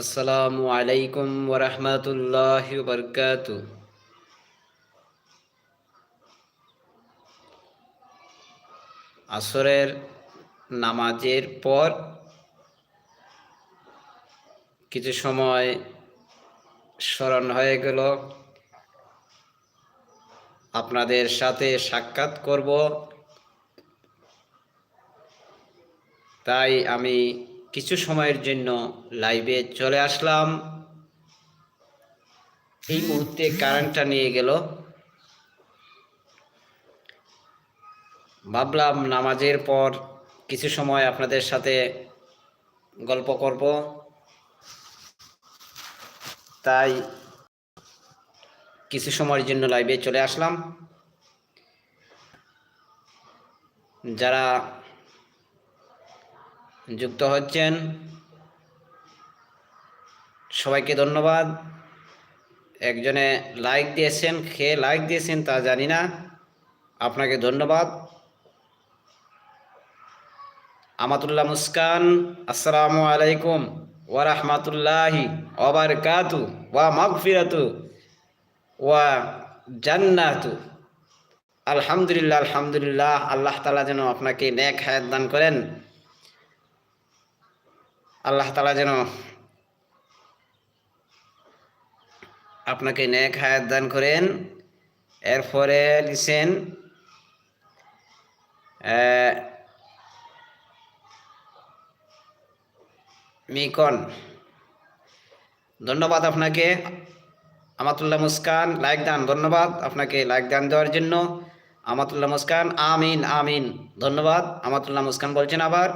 আসসালামু আলাইকুম ওরহমতুল্লাহ বরকাত আসরের নামাজের পর কিছু সময় স্মরণ হয়ে গেল। আপনাদের সাথে সাক্ষাৎ করব। তাই আমি কিছু সময়ের জন্য লাইভে চলে আসলাম। এই মুহূর্তে কারেন্টটা নিয়ে গেল। ভাবলাম নামাজের পর কিছু সময় আপনাদের সাথে গল্প করব। তাই কিছু সময়ের জন্য লাইভে চলে আসলাম। যারা যুক্ত হচ্ছেন। সবাইকে ধন্যবাদ। একজনে লাইক দিয়েছেন খেয়ে লাইক দিয়েছেন তা জানি না। আপনাকে ধন্যবাদ। আমাতুল্লাহ মুস্কান, আসসালামু আলাইকুম ওয়া রাহমাতুল্লাহি ওয়া বারাকাতু ওয়া মাগফিরাতু ওয়া জান্নাতু। আলহামদুলিল্লাহ আলহামদুলিল্লাহ, আল্লাহ তাআলা যেন আপনাকে নেক হায়াত দান করেন। আল্লাহ তালা যেন আপনাকে নেক হায়াত দান করেন। এরপরে লিখেন মিকন, ধন্যবাদ আপনাকে। আমাতুল্লাহ মুস্কান, লাইক দান, ধন্যবাদ আপনাকে লাইক দান দেওয়ার জন্য। আমাতুল্লাহ মুস্কান, আমিন আমিন, ধন্যবাদ। আমাতুল্লাহ মুস্কান বলছেন আবার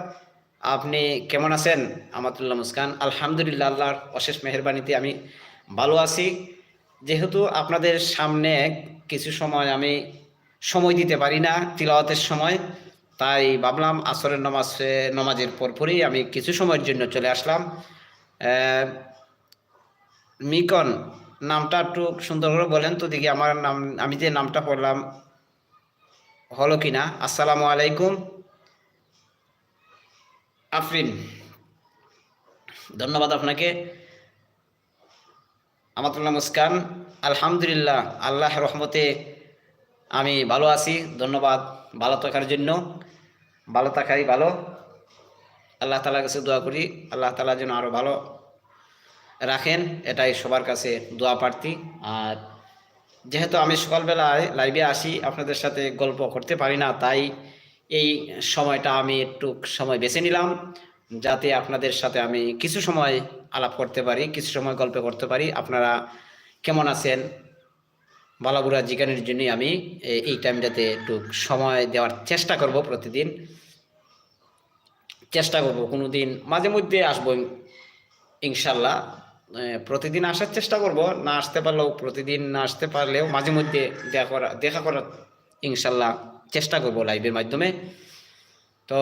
আপনি কেমন আছেন? আমাতুল্লাহ মুস্কান। আলহামদুলিল্লাহ, আল্লাহর অশেষ মেহরবানিতে আমি ভালো আছি। যেহেতু আপনাদের সামনে কিছু সময় আমি সময় দিতে পারি না, তিলাওয়াতের সময়, তাই ভাবলাম আসরের নমাজ নমাজের পরপরই আমি কিছু সময়ের জন্য চলে আসলাম। মিকন, নামটা একটু সুন্দর করে বলেন তো দেখি আমার নাম, আমি যে নামটা পড়লাম হলো কিনা। আসসালামু আলাইকুম। আফরিন, ধন্যবাদ আপনাকে। আমাতুল্লাহ মুস্কান আলহামদুলিল্লাহ আল্লাহ রহমতে আমি ভালো আছি। ধন্যবাদ ভালো থাকার জন্য। ভালো থাকাই ভালো। আল্লাহ তালার কাছে দোয়া করি। আল্লাহ তালা যেন আরও ভালো রাখেন। এটাই সবার কাছে দোয়া প্রার্থী। আর যেহেতু আমি সকালবেলায় লাইভে আসি, আপনাদের সাথে গল্প করতে পারি না, তাই এই সময়টা আমি একটু সময় বেছে নিলাম যাতে আপনাদের সাথে আমি কিছু সময় আলাপ করতে পারি, কিছু সময় গল্প করতে পারি। আপনারা কেমন আছেন? বালাবুড়া জিজ্ঞানের জন্যই আমি এই টাইমটাতে একটু সময় দেওয়ার চেষ্টা করব প্রতিদিন। চেষ্টা করব কোনো দিন মাঝে মধ্যে আসব ইনশাল্লাহ। প্রতিদিন আসার চেষ্টা করব, না আসতে পারলেও, প্রতিদিন না আসতে পারলেও মাঝে মধ্যে দেখা করা, দেখা করার ইনশাল্লাহ চেষ্টা করব লাইভের মাধ্যমে। তো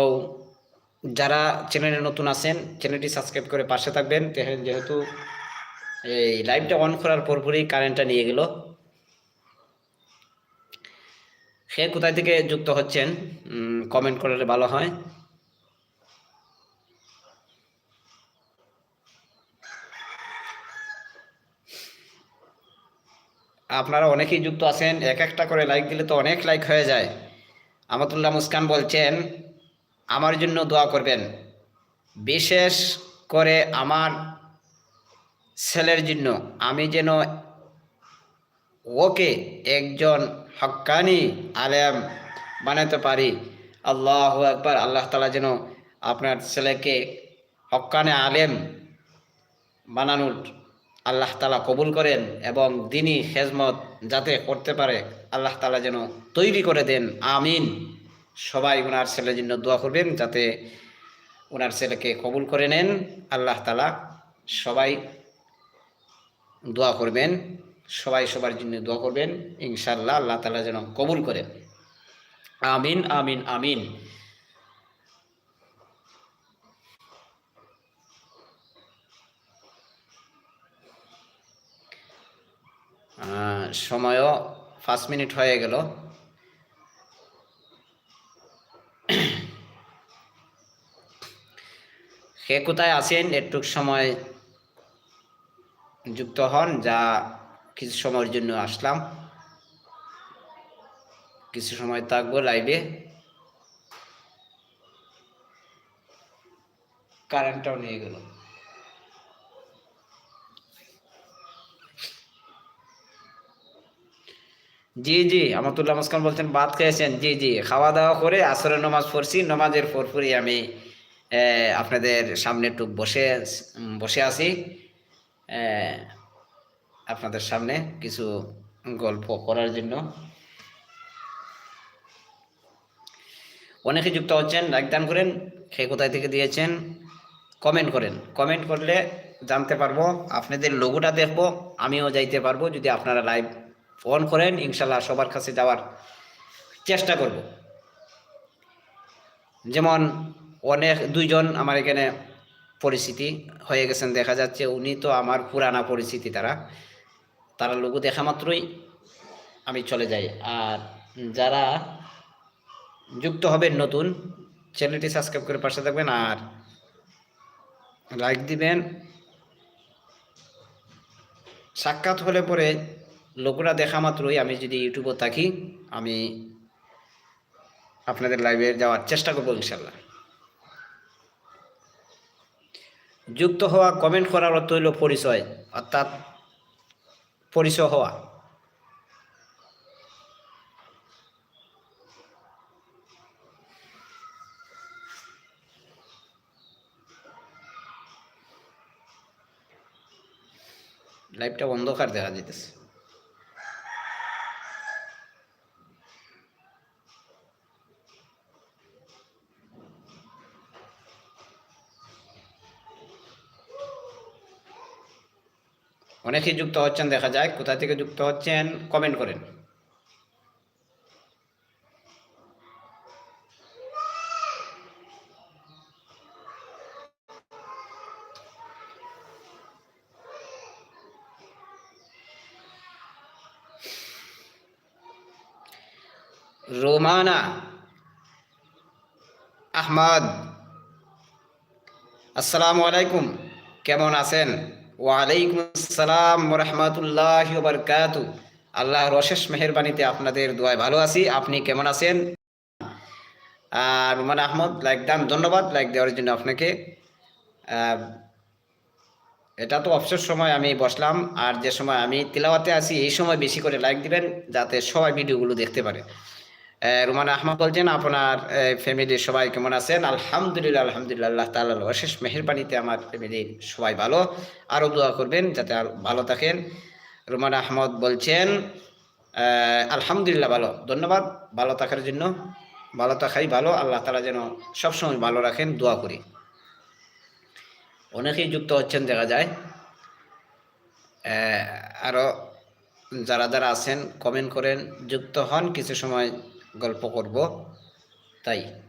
যারা চ্যানেলে নতুন আছেন চ্যানেলটি সাবস্ক্রাইব করে পাশে থাকবেন। যেহেতু এই লাইভটা অন করার পরপরই কারেন্টটা নিয়ে গেল। সে কোথায় থেকে যুক্ত হচ্ছেন কমেন্ট করলে ভালো হয়। আপনারা অনেকেই যুক্ত আছেন, এক একটা করে লাইক দিলে তো অনেক লাইক হয়ে যায়। আমতুল্লাহ মুস্কান বলছেন, আমার জন্য দোয়া করবেন। বিশেষ করে আমার ছেলের জন্য। আমি যেন ওকে একজন হক্কানি আলেম বানাতে পারি। আল্লাহ একবার আল্লাহ তালা যেন আপনার ছেলেকে হক্কানে আলেম বানানোর আল্লাহ তালা কবুল করেন এবং দিনই খেজমত যাতে করতে পারে, আল্লাহ তালা যেন তৈরি করে দেন, আমিন। সবাই ওনার ছেলের জন্য দোয়া করবেন, যাতে ওনার ছেলেকে কবুল করে নেন। আল্লাহ তালা সবাই দোয়া করবেন, সবাই সবার জন্য দোয়া করবেন। ইনশাল্লাহ আল্লাহ তালা যেন কবুল করেন। আমিন আমিন আমিন। সময়ও পাঁচ মিনিট হয়ে গেল। সে কোথায় আছেন? একটু সময় যুক্ত হন, যা কিছু সময়ের জন্য আসলাম। কিছু সময় থাকব লাইভে কারেন্টটাও নিয়ে গেল। জি জি, আমতুল্লাহ মুসকান বলছেন, ভাত খেয়েছেন। জি জি খাওয়া দাওয়া করে আসরের নমাজ পড়ছি। নমাজের পরপরই আমি আপনাদের সামনে একটু বসে বসে আছি। আপনাদের সামনে কিছু গল্প করার জন্য। অনেকে যুক্ত হচ্ছেন লাইক দান করেন সে কোথায় থেকে দিয়েছেন কমেন্ট করেন। কমেন্ট করলে জানতে পারব, আপনাদের লোগোটা দেখব, আমিও যাইতে পারব, যদি আপনারা লাইভ ফোন করেন, ইনশাল্লাহ সবার কাছে যাওয়ার চেষ্টা করব। যেমন অনেক, দুইজন আমার এখানে পরিচিতি হয়ে গেছেন, দেখা যাচ্ছে উনি তো আমার পুরানা পরিচিতি তারা। তারা লোগো দেখা মাত্রই আমি চলে যাই। আর যারা যুক্ত হবেন নতুন, চ্যানেলটি সাবস্ক্রাইব করে পাশে থাকবেন আর লাইক দিবেন। সাক্ষাৎ হলে পরে লোকরা দেখা মাত্রই আমি যদি ইউটিউবে থাকি, আমি আপনাদের লাইভে যাওয়ার চেষ্টা করব ইনশাল্লাহ। যুক্ত হওয়া কমেন্ট করার অর্থ হইল পরিচয়, অর্থাৎ পরিচয় হওয়া। লাইভটা অন্ধকার দেখা যেতেছে অনেকেই যুক্ত হচ্ছেন দেখা যায় কোথা থেকে যুক্ত হচ্ছেন কমেন্ট করেন। রোমানা আহমদ, আসসালামু আলাইকুম, কেমন আছেন? ওয়ালাইকুম আসসালাম রহমতুল্লাহ বরকাত আল্লাহর অশেষ মেহরবানিতে আপনাদের দোয়ায় ভালো আছি। আপনি কেমন আছেন? আর রুমান আহমদ লাইক দাম ধন্যবাদ। লাইক দেওয়ার জন্য আপনাকে। এটা তো অবসর সময়, আমি বসলাম। আর যে সময় আমি তিলাওয়াতে আছি, এই সময় বেশি করে লাইক দিবেন, যাতে সবাই ভিডিওগুলো দেখতে পারে। রুমান আহমদ বলছেন, আপনার ফ্যামিলির সবাই কেমন আছেন? আলহামদুলিল্লাহ আলহামদুলিল্লাহ, আল্লাহ তাআলার অশেষ মেহেরবানিতে আমার ফ্যামিলির সবাই ভালো। আরও দোয়া করবেন যাতে আর ভালো থাকেন। রুমান আহমদ বলছেন আলহামদুলিল্লাহ, ভালো। ধন্যবাদ। ভালো থাকার জন্য। ভালো থাকাই ভালো। আল্লাহ তালা যেন সবসময় ভালো রাখেন। দোয়া করি। অনেকেই যুক্ত হচ্ছেন, দেখা যায়। আরও যারা যারা আছেন কমেন্ট করেন। যুক্ত হন। কিছু সময় গল্প করব। তাই।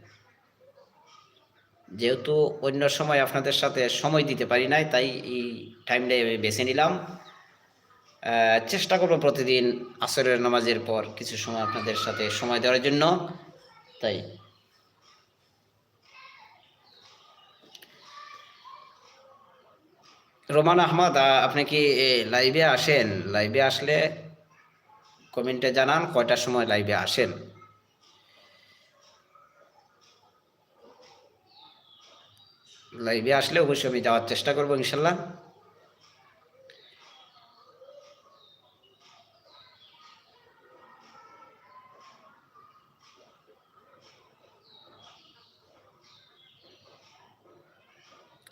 যেহেতু অন্য সময় আপনাদের সাথে সময় দিতে পারি নাই, তাই এই টাইমটা আমি বেছে নিলাম। চেষ্টা করব প্রতিদিন আসরের নামাজের পর কিছু সময় আপনাদের সাথে সময় দেওয়ার জন্য। তাই। রোমান আহমদ আপনি কি লাইভে আসেন? লাইভে আসলে কমেন্টে জানান কয়টার সময় লাইভে আসেন। লাইভে আসলে অবশ্যই আমি যাওয়ার চেষ্টা করব, ইনশাল্লাহ।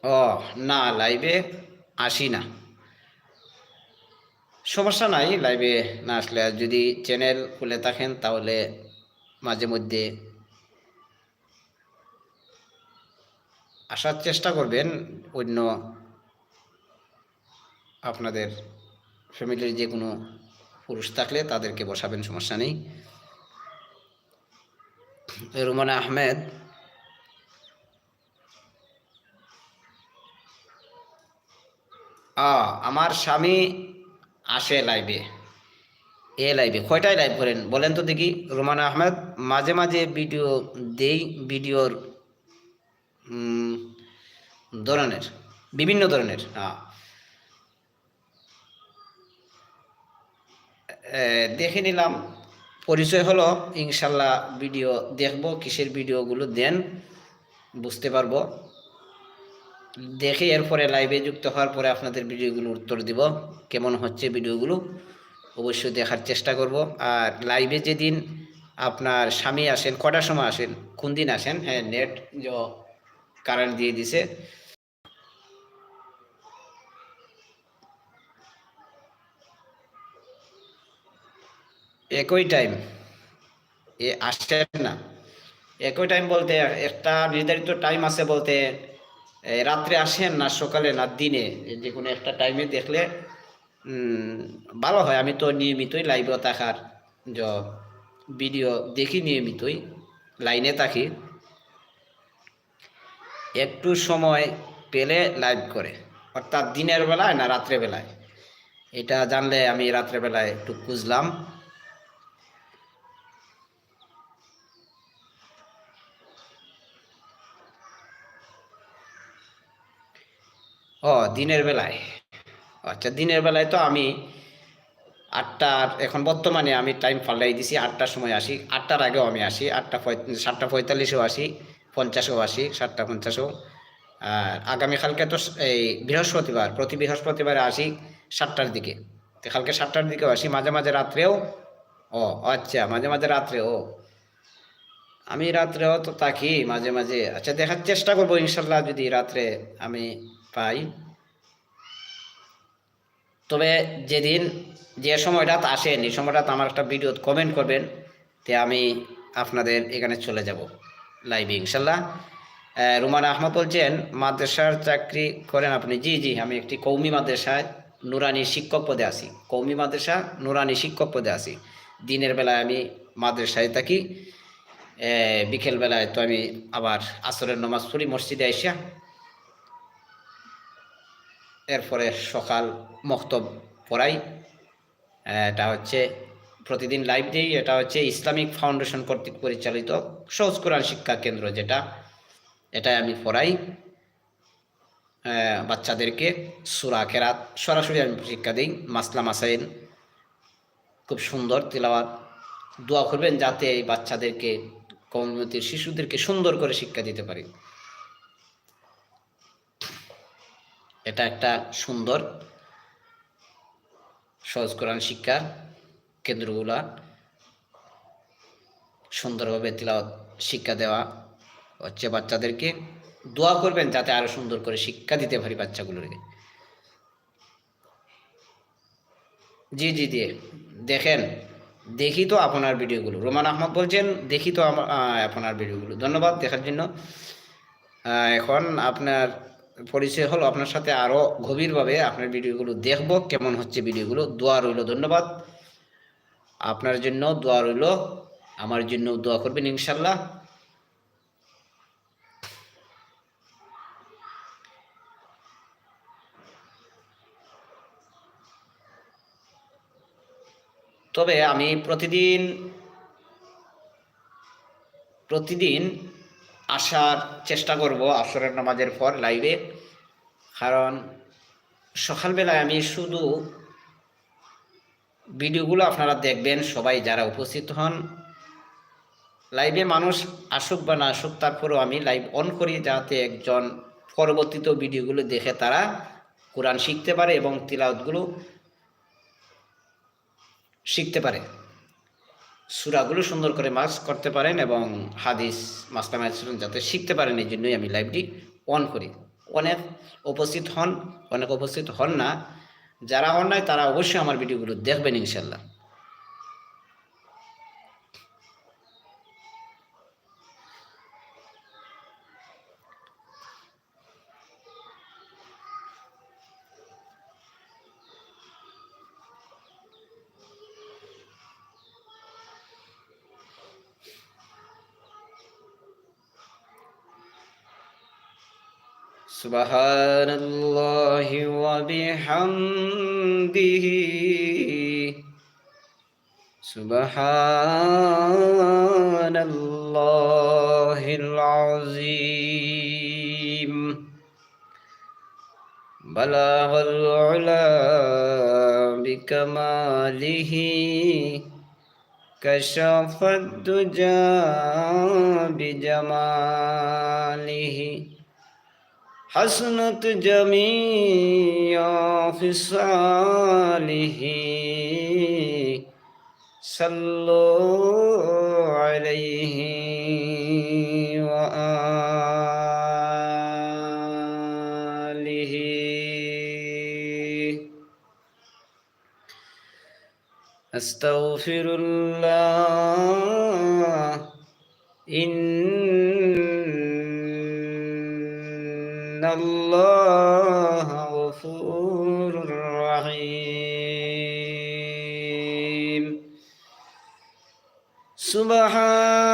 ও, না লাইভে আসি না। সমস্যা নাই লাইভে না আসলে। যদি চ্যানেল খুলে থাকেন, তাহলে মাঝে মধ্যে আসার চেষ্টা করবেন অন্য আপনাদের ফ্যামিলির যে কোনো পুরুষ থাকলে তাদেরকে বসাবেন, সমস্যা নেই। রুমানা আহমেদ আমার স্বামী আসে লাইভে এ লাইভে কয়টায় লাইভ করেন? বলেন তো দেখি। রোমানা আহমেদ, মাঝে মাঝে ভিডিও দেই ভিডিওর ধরনের, বিভিন্ন ধরনের হ্যাঁ দেখে নিলাম। পরিচয় হলো, ইনশাল্লাহ ভিডিও দেখব, কিসের ভিডিওগুলো দেন, বুঝতে পারব। দেখে এরপরে লাইভে যুক্ত হওয়ার পরে আপনাদের ভিডিওগুলো উত্তর দিব, কেমন হচ্ছে ভিডিওগুলো, অবশ্যই দেখার চেষ্টা করব। আর লাইভে যেদিন আপনার স্বামী আসেন, কটার সময় আসেন, কোন দিন আসেন? হ্যাঁ নেট যে কারেন্ট দিয়ে দিছে। একই টাইম এ আসছেন না। একই টাইম বলতে একটা নির্ধারিত টাইম আছে বলতে রাত্রে আসেন না সকালে না দিনে যে কোনো একটা টাইমে দেখলে ভালো হয়। আমি তো নিয়মিতই লাইভে থাকার ভিডিও দেখি নিয়মিতই লাইনে থাকি। একটু সময় পেলে লাইভ করে। অর্থাৎ দিনের বেলায় না রাত্রে বেলায়। এটা জানলে আমি রাত্রে বেলায় একটু খুঁজলাম। ও, দিনের বেলায়। আচ্ছা দিনের বেলায় তো আমি আটটার, এখন বর্তমানে আমি টাইম পাল্লাই দিছি, আটটার সময় আসি। আটটার আগেও আমি আসি, আটটা সাতটা পঁয়তাল্লিশেও আসি। পঞ্চাশেও আসি সাতটা পঞ্চাশেও। আর আগামীকালকে তো এই বৃহস্পতিবার, প্রতি বৃহস্পতিবারে আসি সাতটার দিকে। তো কালকে সাতটার দিকেও আসি, মাঝে মাঝে রাত্রেও, ও আচ্ছা মাঝে মাঝে রাত্রেও আমি রাত্রেও তো থাকি মাঝে মাঝে। আচ্ছা দেখার চেষ্টা করব ইনশাল্লাহ যদি রাত্রে আমি পাই। তবে যেদিন যে সময়টা আসেন, এই সময়টা আমার একটা ভিডিও কমেন্ট করবেন, তে আমি আপনাদের এখানে চলে যাব। লাইভে ইনশাল্লাহ। রুমান আহমদ বলছেন মাদ্রাসার চাকরি করেন আপনি। জি জি আমি একটি কৌমি মাদ্রাসায় নুরানি শিক্ষক পদে আছি। কৌমি মাদ্রাসা নুরানি শিক্ষক পদে আছি। দিনের বেলায় আমি মাদ্রাসায় থাকি। আহ, বিকেল বেলায় তো আমি আবার আসরের নমাজ পড়ি মসজিদে আইসা। এরপরে সকাল মক্তব পড়াই। এটা হচ্ছে প্রতিদিন লাইভ দিই এটা হচ্ছে ইসলামিক ফাউন্ডেশন কর্তৃক পরিচালিত সহজ কোরআন শিক্ষা কেন্দ্র যেটা। এটাই আমি পড়াই। বাচ্চাদেরকে সুরা কেরাত সরাসরি আমি শিক্ষা দিই। মাসলা মাসাইল, খুব সুন্দর তিলাওয়াত। দোয়া করবেন যাতে এই বাচ্চাদেরকে কমিউনিটির শিশুদেরকে সুন্দর করে শিক্ষা দিতে পারি। এটা একটা সুন্দর সহজ কোরআন শিক্ষার কেন্দ্রগুলা সুন্দরভাবে তিলাওয়াত, শিক্ষা দেওয়া হচ্ছে বাচ্চাদেরকে। দোয়া করবেন যাতে আরও সুন্দর করে শিক্ষা দিতে পারি বাচ্চাগুলোকে। জি জি, দিয়ে। দেখেন, দেখি তো আপনার ভিডিওগুলো। রোমান আহমদ বলছেন, দেখি তো আপনার ভিডিওগুলো। ধন্যবাদ দেখার জন্য। এখন আপনার পরিচয় হলো আপনার সাথে আরও গভীরভাবে আপনার ভিডিওগুলো দেখব, কেমন হচ্ছে ভিডিওগুলো। দোয়া রইল, ধন্যবাদ। আপনার জন্য দোয়া রইল। আমার জন্য দোয়া করবেন ইনশাল্লাহ। তবে আমি প্রতিদিন প্রতিদিন আসার চেষ্টা করব আসরের নামাজের পর লাইভে কারণ সকালবেলায় আমি শুধু ভিডিওগুলো আপনারা দেখবেন, সবাই যারা উপস্থিত হন। লাইভে মানুষ আসুক বা না আসুক, তারপরেও আমি লাইভ অন করি যাতে একজন পরবর্তীতে ভিডিওগুলো দেখে তারা কোরআন শিখতে পারে এবং তিলাওতগুলো শিখতে পারে। সুরাগুলো সুন্দর করে মার্কস করতে পারেন এবং হাদিস মাসলাম যাতে শিখতে পারেন, এই জন্যই আমি লাইভটি অন করি। অনেক উপস্থিত হন, অনেক উপস্থিত হন না যারা হন নাই তারা অবশ্যই আমার ভিডিওগুলো দেখবেন ইনশাল্লাহ। সুবাহ وبحمده سبحان الله العظيم بلغ العلا بكماله كشف الدجى بجماله حسنت جميع خصاله صلوا عليه وآله. أستغفر الله. إن الله غفور رحيم. سبحان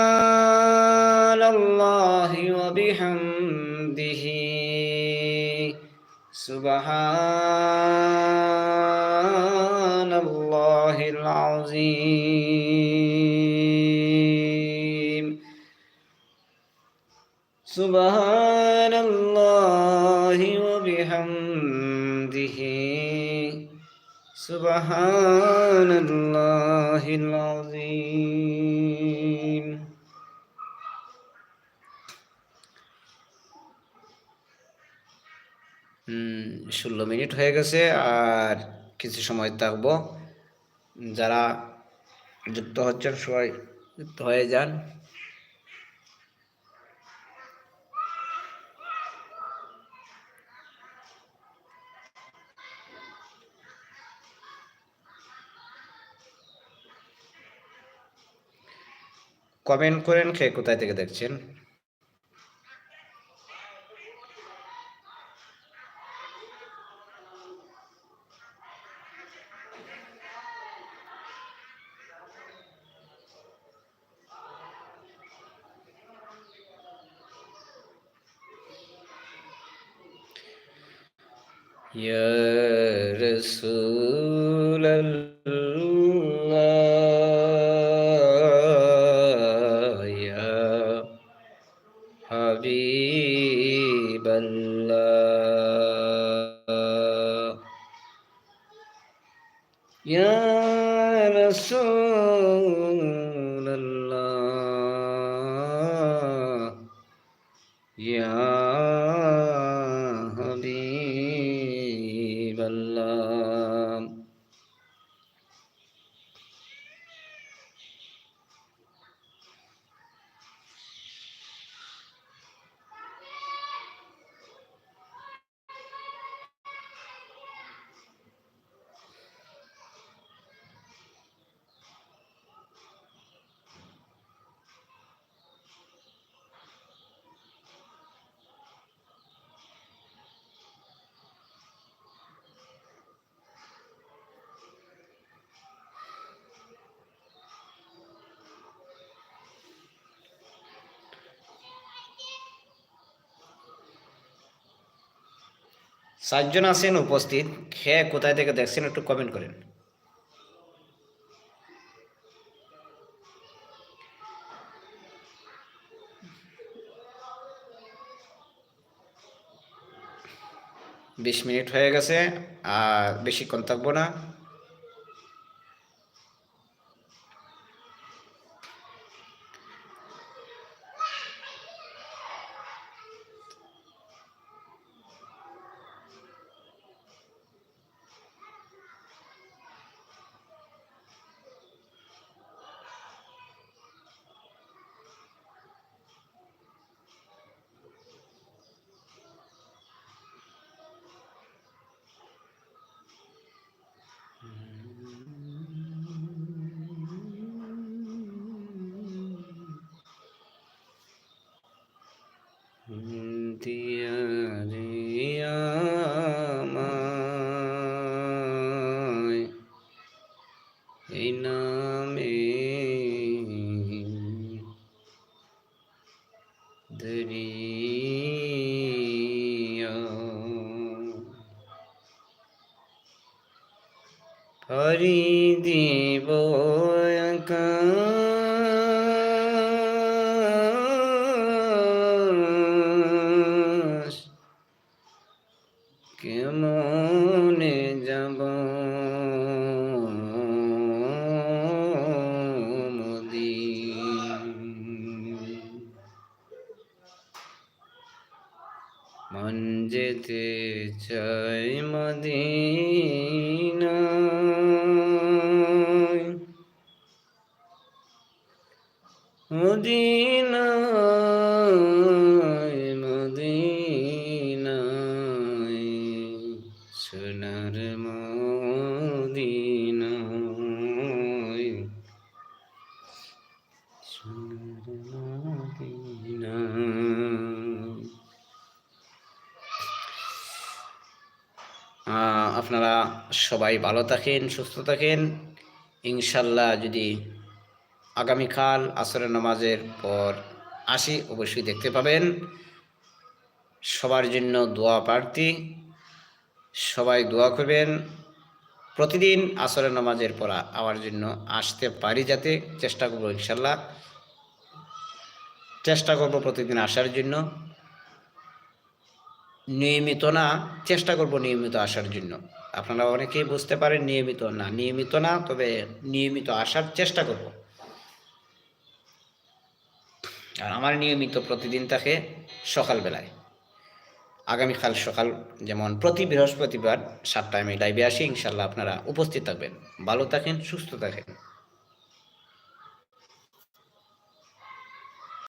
الله وبحمده. سبحان الله العظيم. سبحان الله وبحمده سبحان الله العظيم ষোলো মিনিট হয়ে গেছে আর কিছু সময় থাকবো যারা যুক্ত হচ্ছেন সবাই যুক্ত হয়ে যান কমেন্ট করেন কে কোথায় থেকে দেখছেন? Ya Resul সাতজন আছেন উপস্থিত, খেয়ে কোথায় থেকে দেখছেন একটু কমেন্ট করেন। বিশ মিনিট হয়ে গেছে, আর বেশিক্ষণ থাকব না। দিয়া রিয়া এই নামে দরিয়া। মদিনায় মদিনায় সোনার মদিনায় সোনার আপনারা সবাই ভালো থাকেন সুস্থ থাকেন। ইনশাল্লাহ যদি আগামীকাল আসরের নামাজের পর আসি, অবশ্যই দেখতে পাবেন। সবার জন্য দোয়া প্রার্থী। সবাই দোয়া করবেন। প্রতিদিন আসরের নামাজের পর আমার জন্য আসতে পারি যাতে চেষ্টা করব ইনশাল্লাহ। চেষ্টা করব প্রতিদিন আসার জন্য। নিয়মিত না, চেষ্টা করব নিয়মিত আসার জন্য। আপনারা অনেকেই বুঝতে পারেন নিয়মিত না নিয়মিত না, তবে নিয়মিত আসার চেষ্টা করব। আর আমার নিয়মিত প্রতিদিন থাকে সকালবেলায়। আগামীকাল সকাল যেমন প্রতি বৃহস্পতিবার সাতটায় আমি লাইভে আসি, ইনশাল্লাহ আপনারা উপস্থিত থাকবেন। ভালো থাকেন, সুস্থ থাকেন।